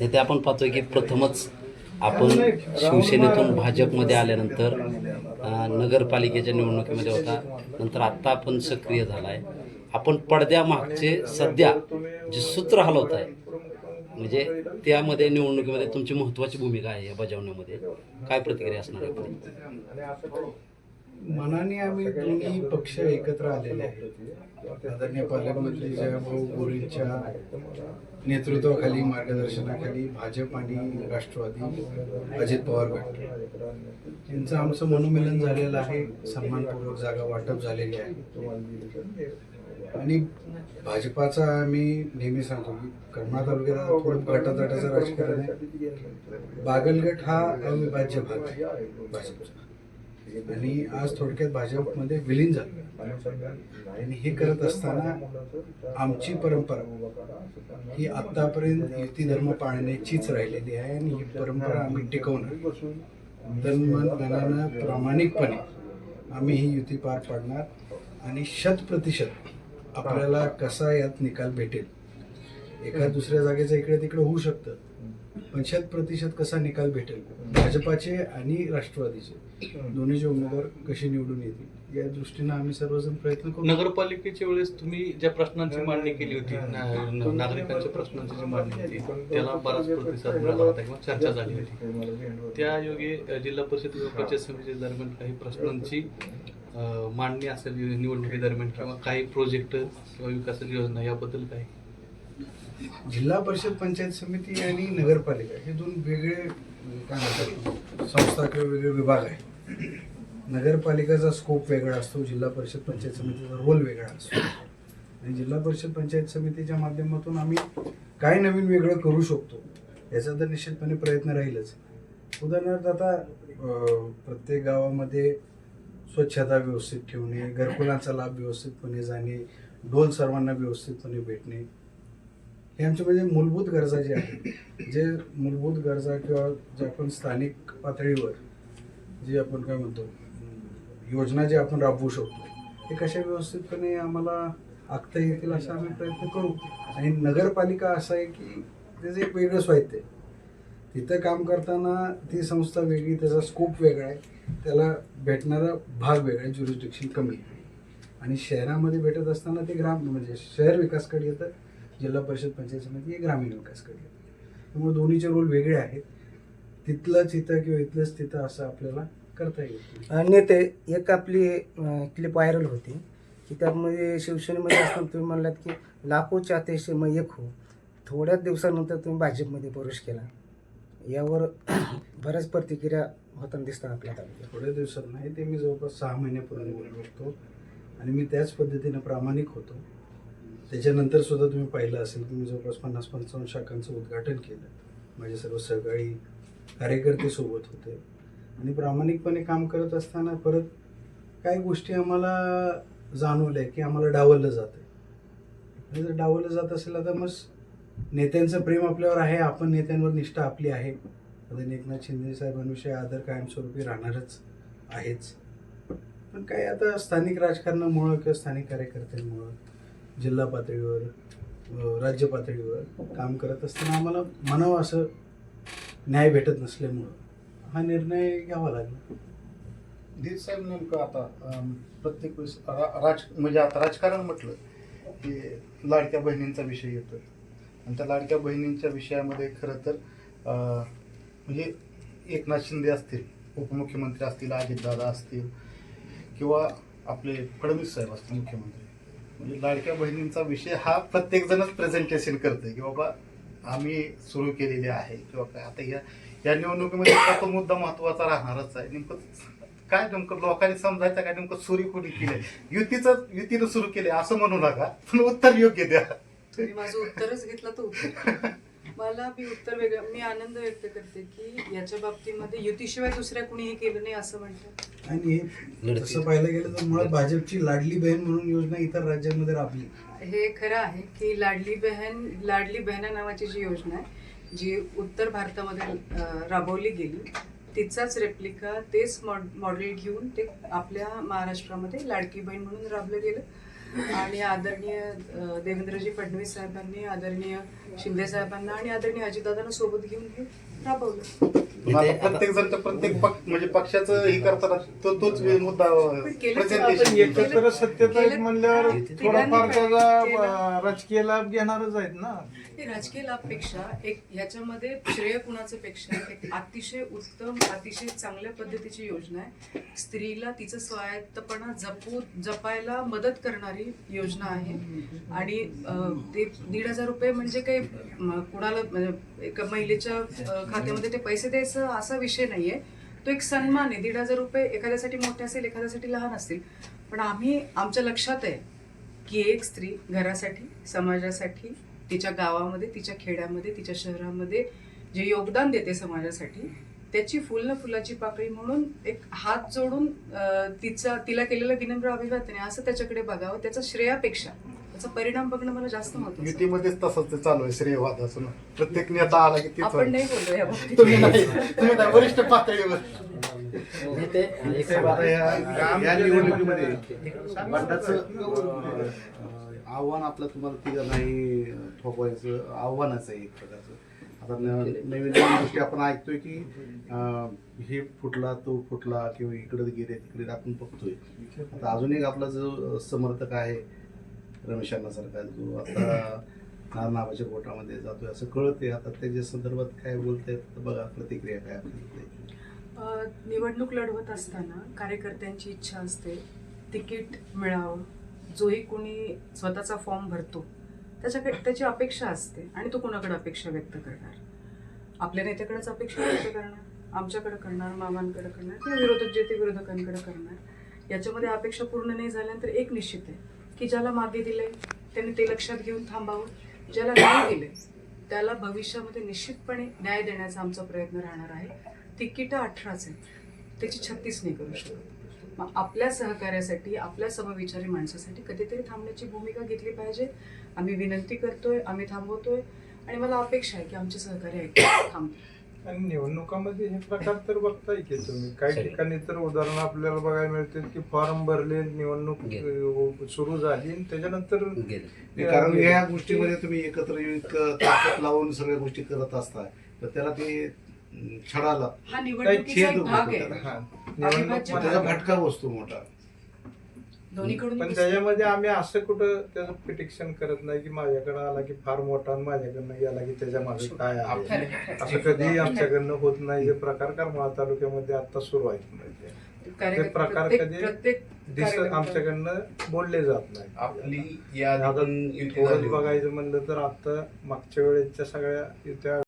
ते आपण पाहतोय की प्रथमच आपण शिवसेनेतून भाजपमध्ये आल्यानंतर नगरपालिकेच्या निवडणुकीमध्ये होता. नंतर आत्ता आपण सक्रिय झाला आहे आपण पडद्यामागचे सध्या जे सूत्र हलवत आहे म्हणजे त्यामध्ये निवडणुकीमध्ये तुमची महत्त्वाची भूमिका आहे या बजावण्यामध्ये. काय प्रतिक्रिया असणार आहे? मनाने आम्ही दोन्ही पक्ष एकत्र आलेले आहेत. आदरणीय पालकमंत्री जयभाऊ गोरेंच्या नेतृत्वाखाली मार्गदर्शनाखाली भाजप आणि राष्ट्रवादी अजित पवार गट. यांचं आमचं मनोमिलन झालेलं आहे सन्मानपूर्वक जागा वाटप झालेली आहे. आणि भाजपाचा आम्ही नेहमी सांगतो की करमाळा तालुक्यात थोडं गटातटाचं राजकारण आहे. बागलगट हा अविभाज्य भाग आहे भाजपचा. आणि आज थोडक्यात भाजपमध्ये विलीन झालं. आणि हे करत असताना आमची परंपरा ही आतापर्यंत युती धर्म पाळण्याचीच राहिलेली आहे आणि ही परंपरा आम्ही टिकवणार. तन मन धनानं प्रामाणिकपणे आम्ही ही युती पार पाडणार आणि शत प्रतिशत आपल्याला कसा यात निकाल भेटेल? एका दुसऱ्या जागेचं इकडे तिकडे होऊ शकतं पण शत प्रतिशत कसा निकाल भेटेल? भाजपाचे आणि राष्ट्रवादीचे. दोन्हीचे उमेदवार कसे निवडून येतील या दृष्टीनं आम्ही सर्वजण प्रयत्न करू. नगरपालिकेच्या वेळेस तुम्ही ज्या प्रश्नांची मांडणी केली होती नागरिकांच्या प्रश्नांची जी मांडणी होती त्याला बराच प्रतिसाद मिळाला होता किंवा चर्चा झाली होती. त्या योगे जिल्हा परिषद किंवा पंचायत समिती दरम्यान काही प्रश्नांची मांडणी असेल निवडणुकी दरम्यान किंवा काही प्रोजेक्ट किंवा विकासाची योजना याबद्दल काय? जिल्हा परिषद पंचायत समिती आणि नगरपालिका हे दोन वेगळे काय म्हणतात संस्था किंवा वेगळे विभाग आहे नगरपालिकेचा स्कोप वेगळा असतो जिल्हा परिषद पंचायत समितीचा रोल वेगळा असतो. आणि जिल्हा परिषद पंचायत समितीच्या माध्यमातून आम्ही काय नवीन वेगळं करू शकतो याचा तर निश्चितपणे प्रयत्न राहीलच. उदाहरणार्थ आता प्रत्येक गावामध्ये स्वच्छता व्यवस्थित ठेवणे घरकुलांचा लाभ व्यवस्थितपणे जाणे ढोल सर्वांना व्यवस्थितपणे भेटणे हे आमच्या म्हणजे मूलभूत गरजा ज्या आहेत जे मूलभूत गरजा किंवा जे आपण स्थानिक पातळीवर जे आपण काय म्हणतो योजना जे आपण राबवू शकतो हे कशा व्यवस्थितपणे आम्हाला आखता येतील असा आम्ही प्रयत्न करू. आणि नगरपालिका असं आहे की त्याचं एक वेगळं साहित्य आहे. तिथं काम करताना ती संस्था वेगळी त्याचा स्कोप वेगळा आहे. त्याला भेटणारा भाग वेगळा आहे ज्युरिस्डिक्शन कमी आहे. आणि शहरामध्ये भेटत असताना ते ग्राम म्हणजे शहर विकासकडे येतं जिल्हा परिषद पंचायत समिती हे ग्रामीण विकासकडे येतं. त्यामुळे दोन्हीचे रोल वेगळे आहेत. तिथलंच इथं किंवा इथलंच तिथं असं आपल्याला करता येईल. अ, नेते एक आपली क्लिप व्हायरल होती. की त्यामध्ये शिवसेनेमध्ये असताना तुम्ही म्हणलात की लाखो चाहते से मैं एक हो. थोड्याच दिवसानंतर तुम्ही भाजपमध्ये प्रवेश केला. यावर बऱ्याच प्रतिक्रिया होताना दिसतात आपल्या तालुक्यात. थोड्या दिवसात नाही ते मी जवळपास सहा महिन्यापूर्वी बोललो होतो. आणि मी त्याच पद्धतीनं प्रामाणिक होतो. त्याच्यानंतर सुद्धा तुम्ही पाहिलं असेल की मी जवळपास पन्नास पंचावन्न शाखांचं उद्घाटन केलं. माझे सर्व सहकारी कार्यकर्ते सोबत होते. आणि प्रामाणिकपणे काम करत असताना परत काही गोष्टी आम्हाला जाणवल्या की आम्हाला डावललं जातं आणि जर डावललं जात असेल तर मग नेत्यांचं प्रेम आपल्यावर आहे आपण नेत्यांवर निष्ठा आपली आहे. आता एकनाथ शिंदे साहेबांविषयी आदर कायमस्वरूपी राहणारच आहेच. पण काय आता स्थानिक राजकारणामुळं किंवा स्थानिक कार्यकर्त्यांमुळं जिल्हा पातळीवर राज्य पातळीवर काम करत असताना आम्हाला म्हणावं असं न्याय भेटत नसल्यामुळं हा निर्णय घ्यावा लागला. धीर साहेब नेमकं आता अम, प्रत्येक वेळेस रा- राज म्हणजे आता राजकारण म्हटलं की लाडक्या बहिणींचा विषय येतो आणि त्या लाडक्या बहिणींच्या विषयामध्ये खरं तर अं, म्हणजे एकनाथ शिंदे असतील उपमुख्यमंत्री असतील अजितदादा असतील किंवा आपले फडणवीस साहेब असतील मुख्यमंत्री. म्हणजे लाडक्या बहिणींचा विषय हा प्रत्येकजणच प्रेझेंटेशन करते की बाबा आम्ही सुरू केलेले आहे किंवा काय. आता या या निवडणुकीमध्ये तो मुद्दा महत्त्वाचा राहणारच आहे. नेमकं काय नेमकं लोकांनी समजायचं काय? नेमकं सुरू कोणी केलंय युतीचं युतीनं सुरू केले असं म्हणू नका. पण उत्तर योग्य द्या. तुम्ही माझं उत्तरच घेतलं उत्तर. मला मी उत्तर वेगळं. मी आनंद व्यक्त करते की याच्या बाबतीमध्ये युतीशिवाय दुसऱ्या कुणीही केलं नाही असं म्हणतात आणि हे तसं पाहायला गेलं तर मुळात भाजपची लाडली बहीण म्हणून योजना इतर राज्यांमध्ये राबली. हे खरं आहे की लाडली बहन लाडली बहिणा नावाची जी योजना आहे जी उत्तर भारतामध्ये राबवली गेली तिचाच रेप्लिका तेच मॉड मॉडेल घेऊन ते आपल्या महाराष्ट्रामध्ये लाडकी बहीण म्हणून राबलं गेलं. आणि आदरणीय देवेंद्रजी फडणवीस साहेबांनी आदरणीय शिंदे साहेबांना आणि आदरणीय अजितदादांना सोबत घेऊन हे राबवलं. प्रत्येक जण प्रत्येक पक्ष म्हणजे पक्षाचं हे करताना तो तोच मुद्दा आपण. एकत्र केलं- म्हणल्यावर थोडाफार राजकीय लाभ घेणारच आहेत ना. राजकीय लाभपेक्षा एक ह्याच्यामध्ये श्रेय कुणाचं पेक्षा एक अतिशय उत्तम अतिशय चांगल्या पद्धतीची योजना आहे. स्त्रीला तिचं स्वायत्तपणा जपू जपायला मदत करणारी योजना आहे. आणि ते दीड हजार रुपये म्हणजे काही कुणाला म्हणजे एका महिलेच्या खात्यामध्ये ते पैसे द्यायचं असा विषय नाहीये. तो एक सन्मान आहे. दीड हजार रुपये एखाद्यासाठी मोठे असेल एखाद्यासाठी लहान असतील. पण आम्ही आमच्या लक्षात आहे की एक स्त्री घरासाठी समाजासाठी तिच्या गावामध्ये तिच्या खेड्यामध्ये तिच्या शहरामध्ये जे योगदान देते समाजासाठी त्याची फुल न फुलाची पाकळी म्हणून एक हात जोडून तिचा तिला केलेलं विनम्र अभिवादन आहे असं त्याच्याकडे बघावं त्याचा श्रेयापेक्षा त्याचा परिणाम बघणं मला जास्त महत्वाचं आहे. युतीमध्येच तसंच ते चालू आहे श्रेयवाद असून. प्रत्येक नेता आला की तेच आपण नाही या बाबतीत. नाही वरिष्ठ पातळीवर. या निवडणुकीमध्ये आव्हान आपलं तुम्हाला नाही थोपवायचं आव्हानच आहे एक प्रकारचं. आता न- नवीन नवीन गोष्टी आपण ऐकतोय की अं, हे फुटला तो फुटला किंवा इकडे गेले तिकडे आपण बघतोय. आता अजून एक आपला जो समर्थक आहे रमेश अण्णा सारखा जो आता नार नावाच्या गोटामध्ये जातोय असं कळतंय. आता त्याच्या संदर्भात काय बोलतायत बघा प्रतिक्रिया काय आपली अ, निवडणूक लढवत असताना कार्यकर्त्यांची इच्छा असते तिकीट मिळावं. जोही कोणी स्वतःचा फॉर्म भरतो त्याच्याकडे त्याची अपेक्षा असते आणि तो कोणाकडे अपेक्षा व्यक्त करणार? आपल्या नेत्याकडेच अपेक्षा व्यक्त करणार? आमच्याकडे करणार? मामांकडे करणार? किंवा विरोधक जे ते विरोधकांकडे करणार? याच्यामध्ये अपेक्षा पूर्ण नाही झाल्यानंतर एक निश्चित आहे की ज्याला मागे दिले त्यांनी ते लक्षात घेऊन थांबावं. ज्याला नाही दिले त्याला भविष्यामध्ये निश्चितपणे न्याय देण्याचा आमचा प्रयत्न राहणार आहे. तिकीटं अठराच आहेत. त्याची छत्तीस नाही करू शकत. मग आपल्या सहकार्यासाठी आपल्या समविचारी माणसासाठी कधीतरी थांबण्याची भूमिका घेतली पाहिजे. आम्ही विनंती करतोय आम्ही थांबवतोय आणि मला अपेक्षा आहे की आमचे सहकार्य ऐकून थांबतील. आणि निवडणुकामध्ये हे प्रकार तर बघताय की तुम्ही. काही ठिकाणी तर उदाहरण आपल्याला बघायला मिळते की फॉर्म भरले निवडणूक सुरू झाली आणि त्याच्यानंतर कारण या गोष्टीमध्ये तुम्ही एकत्र येऊन लावून सगळ्या गोष्टी करत असताय. तर त्याला ते छडाला हा निवडणुकीचा एक छेद भाग होतो आहे. त्याला. हा, अविभाज्य निवडणूक भाग. त्याचा फटका बसतो मोठा. दोन्हीकडून पण दिसतं. त्याच्यामध्ये आम्ही असं कुठं त्याचं प्रिटिक्शन करत नाही की माझ्याकडे आला की फार मोठा आणि माझ्याकडनं गेला की त्याच्यामागे काय आहे. असं कधी आमच्याकडनं होत नाही. हे प्रकार करमाळा तालुक्यामध्ये आता सुरू आहेत कार्यकर्ते- प्रकार प्रत्येक- कधी प्रत्येक दिसत कार्यकर्ता- आमच्याकडनं बोलले जात नाही. आपली या आता बघायचं म्हणलं तर आता मागच्या वेळेच्या सगळ्या त्या